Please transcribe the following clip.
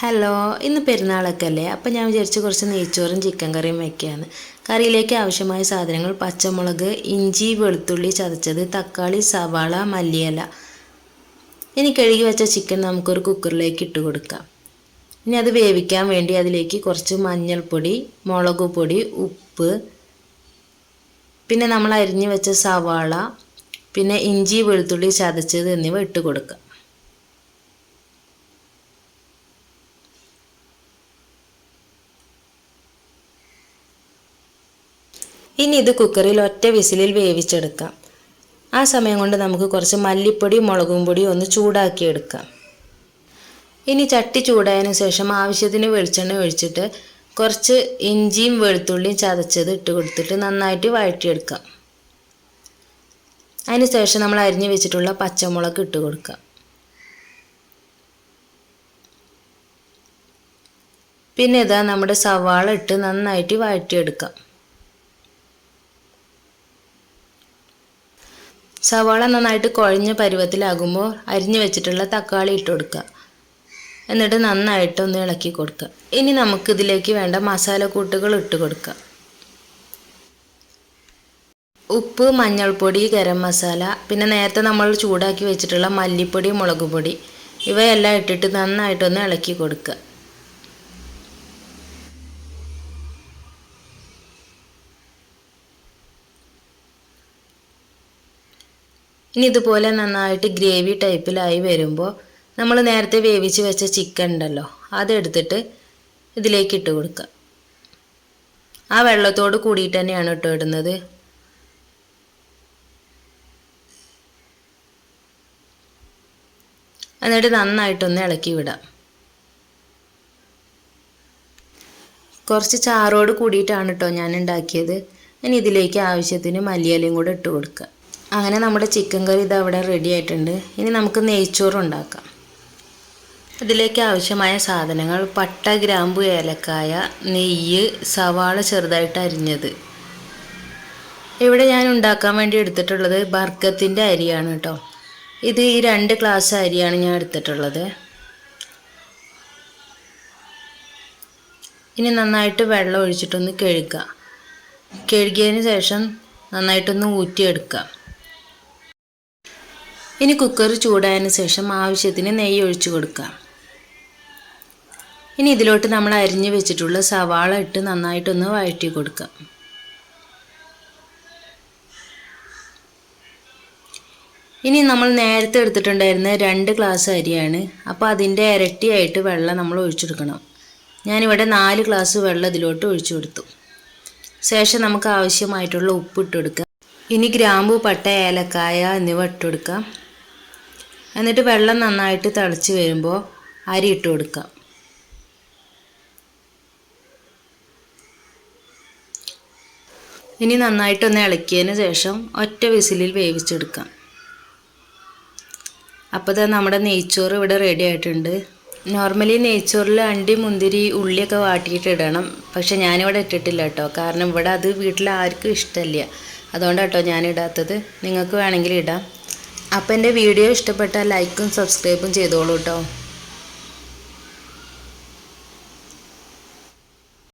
Hello ഇന്ന് പെരുന്നാളൊക്കെ അല്ലേ അപ്പം ഞാൻ വിചാരിച്ച് കുറച്ച് നെയ്ച്ചോറും ചിക്കൻ കറിയും വയ്ക്കുകയാണ് കറിയിലേക്ക് ആവശ്യമായ സാധനങ്ങൾ പച്ചമുളക് ഇഞ്ചി വെളുത്തുള്ളി ചതച്ചത് തക്കാളി സവാള മല്ലിയല. ഇനി കഴുകി വെച്ച ചിക്കൻ നമുക്കൊരു കുക്കറിലേക്ക് ഇട്ട് കൊടുക്കാം. ഇനി അത് വേവിക്കാൻ വേണ്ടി അതിലേക്ക് കുറച്ച് മഞ്ഞൾപ്പൊടി മുളക് പൊടി ഉപ്പ് പിന്നെ നമ്മൾ അരിഞ്ഞു വെച്ച സവാള പിന്നെ ഇഞ്ചി വെളുത്തുള്ളി ചതച്ചത് എന്നിവ ഇട്ട് കൊടുക്കാം. ഇനി ഇത് കുക്കറിൽ ഒറ്റ വിസിലിൽ വേവിച്ചെടുക്കാം. ആ സമയം കൊണ്ട് നമുക്ക് കുറച്ച് മല്ലിപ്പൊടി മുളകും പൊടി ഒന്ന് ചൂടാക്കിയെടുക്കാം. ഇനി ചട്ടി ചൂടായതിനു ശേഷം ആവശ്യത്തിന് വെളിച്ചെണ്ണ ഒഴിച്ചിട്ട് കുറച്ച് ഇഞ്ചിയും വെളുത്തുള്ളിയും ചതച്ചത് ഇട്ട് കൊടുത്തിട്ട് നന്നായിട്ട് വഴറ്റിയെടുക്കാം. അതിന് ശേഷം നമ്മൾ അരിഞ്ഞു വെച്ചിട്ടുള്ള പച്ചമുളക് ഇട്ട് കൊടുക്കാം. പിന്നെ ഇതാ നമ്മുടെ സവാള ഇട്ട് നന്നായിട്ട് വഴറ്റിയെടുക്കാം. സവാള നന്നായിട്ട് കുഴഞ്ഞ പരുവത്തിലാകുമ്പോൾ അരിഞ്ഞു വെച്ചിട്ടുള്ള തക്കാളി ഇട്ട് കൊടുക്കുക. എന്നിട്ട് നന്നായിട്ട് ഒന്ന് ഇളക്കി കൊടുക്കുക. ഇനി നമുക്ക് ഇതിലേക്ക് വേണ്ട മസാലക്കൂട്ടുകൾ ഇട്ട് കൊടുക്കുക. ഉപ്പ് മഞ്ഞൾപ്പൊടി ഗരം മസാല പിന്നെ നേരത്തെ നമ്മൾ ചൂടാക്കി വെച്ചിട്ടുള്ള മല്ലിപ്പൊടി മുളക് പൊടി ഇവയെല്ലാം ഇട്ടിട്ട് നന്നായിട്ടൊന്ന് ഇളക്കി കൊടുക്കുക. ഇനി ഇതുപോലെ നന്നായിട്ട് ഗ്രേവി ടൈപ്പിലായി വരുമ്പോൾ നമ്മൾ നേരത്തെ വേവിച്ച് വെച്ച ചിക്കൻ ഉണ്ടല്ലോ അതെടുത്തിട്ട് ഇതിലേക്ക് ഇട്ട് കൊടുക്കുക ആ വെള്ളത്തോട് കൂടിയിട്ട് തന്നെയാണ് ഇട്ട് ഇടുന്നത്. എന്നിട്ട് നന്നായിട്ടൊന്ന് ഇളക്കി വിടാം. കുറച്ച് ചാറോട് കൂടിയിട്ടാണ് കേട്ടോ ഞാൻ ഉണ്ടാക്കിയത്. ഇനി ഇതിലേക്ക് ആവശ്യത്തിന് മല്ലിയിലയും കൂടെ ഇട്ട് കൊടുക്കുക അങ്ങനെ നമ്മുടെ ചിക്കൻ കറി ഇത് അവിടെ റെഡി ആയിട്ടുണ്ട്. ഇനി നമുക്ക് നെയ്ച്ചോറ് ഉണ്ടാക്കാം. ഇതിലേക്ക് ആവശ്യമായ സാധനങ്ങൾ പട്ട ഗ്രാമ്പു ഏലക്കായ നെയ്യ് സവാള ചെറുതായിട്ട് അരിഞ്ഞത്. ഇവിടെ ഞാൻ ഉണ്ടാക്കാൻ വേണ്ടി എടുത്തിട്ടുള്ളത് ബർക്കത്തിന്റെ അരിയാണ് കേട്ടോ. ഇത് ഈ രണ്ട് ഗ്ലാസ് അരിയാണ് ഞാൻ എടുത്തിട്ടുള്ളത്. ഇനി നന്നായിട്ട് വെള്ളം ഒഴിച്ചിട്ടൊന്ന് കഴുകുക കഴുകിയതിന് ശേഷം നന്നായിട്ടൊന്ന് ഊറ്റിയെടുക്കുക ഇനി കുക്കർ ചൂടായതിന് ശേഷം ആവശ്യത്തിന് നെയ്യ് ഒഴിച്ചു കൊടുക്കാം. ഇനി ഇതിലോട്ട് നമ്മൾ അരിഞ്ഞ് വെച്ചിട്ടുള്ള സവാള ഇട്ട് നന്നായിട്ടൊന്ന് വഴറ്റി കൊടുക്കാം. ഇനി നമ്മൾ നേരത്തെ എടുത്തിട്ടുണ്ടായിരുന്ന രണ്ട് ഗ്ലാസ് അരിയാണ്. അപ്പോൾ അതിന്റെ ഇരട്ടിയായിട്ട് വെള്ളം നമ്മൾ ഒഴിച്ചെടുക്കണം ഞാനിവിടെ നാല് ഗ്ലാസ് വെള്ളം ഇതിലോട്ട് ഒഴിച്ചു കൊടുത്തു. ശേഷം നമുക്ക് ആവശ്യമായിട്ടുള്ള ഉപ്പ് ഇട്ട് ഇനി ഗ്രാമ്പു പട്ട ഏലക്കായ എന്നിവ ഇട്ട് കൊടുക്കാം. എന്നിട്ട് വെള്ളം നന്നായിട്ട് തിളച്ച് വരുമ്പോൾ അരി ഇട്ട് കൊടുക്കുക ഇനി നന്നായിട്ടൊന്ന് ഇളക്കിയതിന് ശേഷം ഒറ്റ വിസിലിൽ വേവിച്ചെടുക്കാം. അപ്പോൾ തന്നെ നമ്മുടെ നെയ്ച്ചോറ് ഇവിടെ റെഡി ആയിട്ടുണ്ട്. നോർമലി നെയ്ച്ചോറിൽ അണ്ടി മുന്തിരി ഉള്ളിയൊക്കെ വാട്ടിയിട്ട് ഇടണം. പക്ഷെ ഞാനിവിടെ ഇട്ടിട്ടില്ല കേട്ടോ. കാരണം ഇവിടെ അത് വീട്ടിൽ ആർക്കും ഇഷ്ടമല്ല അതുകൊണ്ട് കേട്ടോ ഞാനിടാത്തത്. നിങ്ങൾക്ക് വേണമെങ്കിൽ ഇടാം. അപ്പോൾ എന്റെ വീഡിയോ ഇഷ്ടപ്പെട്ടാൽ ലൈക്കും സബ്സ്ക്രൈബും ചെയ്തോളൂ കേട്ടോ